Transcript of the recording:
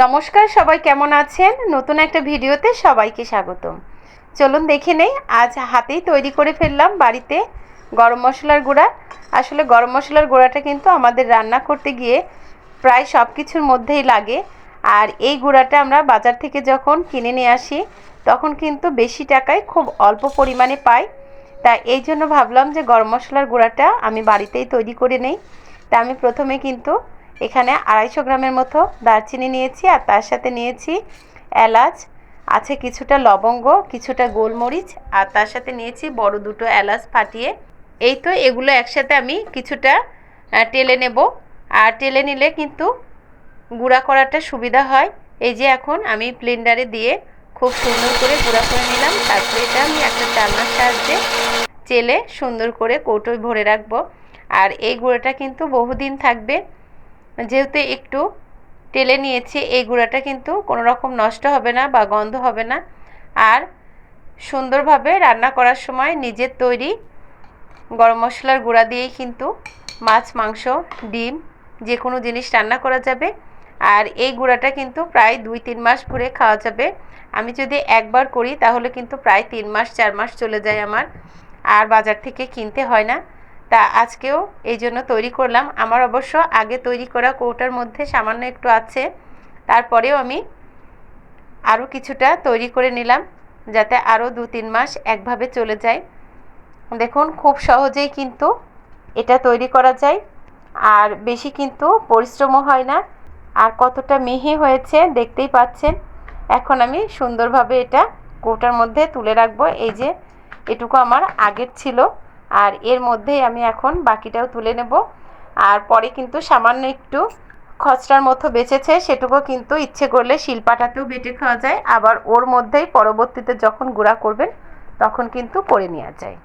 নমস্কার, সবাই কেমন আছেন? নতুন একটা ভিডিওতে সবাইকে স্বাগতম। চলুন দেখে নেই, আজ হাতেই তৈরি করে ফেললাম বাড়িতে গরম মশলার গুঁড়া। আসলে গরম মশলার গুঁড়াটা কিন্তু আমাদের রান্না করতে গিয়ে প্রায় সব কিছুর মধ্যেই লাগে। আর এই গুঁড়াটা আমরা বাজার থেকে যখন কিনে নিয়ে আসি, তখন কিন্তু বেশি টাকায় খুব অল্প পরিমাণে পাই। তা এই জন্য ভাবলাম যে গরম মশলার গুঁড়াটা আমি বাড়িতেই তৈরি করে নেই। তা আমি প্রথমে কিন্তু এখানে আড়াইশো গ্রামের মতো দারচিনি নিয়েছি আর তার সাথে নিয়েছি এলাচ, আছে কিছুটা লবঙ্গ, কিছুটা গোলমরিচ আর তার সাথে নিয়েছি বড় দুটো এলাচ ফাটিয়ে। এই তো এগুলো একসাথে আমি কিছুটা টেলে নেব। আর টেলে নিলে কিন্তু গুঁড়া করাটা সুবিধা হয়। এই যে এখন আমি ব্লেন্ডারে দিয়ে খুব সুন্দর করে গুঁড়া করে নিলাম। তারপরে এটা আমি একটা চালনার সাহায্যে চেলে সুন্দর করে কৌটোয় ভরে রাখব। আর এই গুঁড়োটা কিন্তু বহুদিন থাকবে। যেহেতু একটু টেলে নিয়েছি, এই গুঁড়াটা কিন্তু কোনো রকম নষ্ট হবে না বা গন্ধ হবে না। আর সুন্দরভাবে রান্না করার সময় নিজের তৈরি গরম মশলার গুঁড়া দিয়েই কিন্তু মাছ, মাংস, ডিম যে কোনো জিনিস রান্না করা যাবে। আর এই গুঁড়াটা কিন্তু প্রায় দুই, তিন মাস ভরে খাওয়া যাবে। আমি যদি একবার করি তাহলে কিন্তু প্রায় তিন মাস, চার মাস চলে যায় আমার। আর বাজার থেকে কিনতে হয় না। তা আজকেও এই জন্য তৈরি করলাম। আমার অবশ্য আগে তৈরি করা কৌটার মধ্যে সামান্য একটু আছে। তারপরেও আমি আরও কিছুটা তৈরি করে নিলাম যাতে আরও দু তিন মাস একভাবে চলে যায়। দেখুন, খুব সহজেই কিন্তু এটা তৈরি করা যায়। আর বেশি কিন্তু পরিশ্রমও হয় না। আর কতটা মিহি হয়েছে দেখতেই পাচ্ছেন। এখন আমি সুন্দরভাবে এটা কৌটার মধ্যে তুলে রাখব। এই যে, এটুকু আমার আগের ছিল। আর এর মধ্যেই আমি এখন বাকিটাও তুলে নেব। আর পরে কিন্তু সামান্য একটু খচড়ার মতো বেঁচেছে, সেটুকু কিন্তু ইচ্ছে করলে শিলপাটাতেও বেটে খাওয়া যায়। আবার ওর মধ্যেই পরবর্তীতে যখন গুঁড়া করবেন, তখন কিন্তু করে নেওয়া যায়।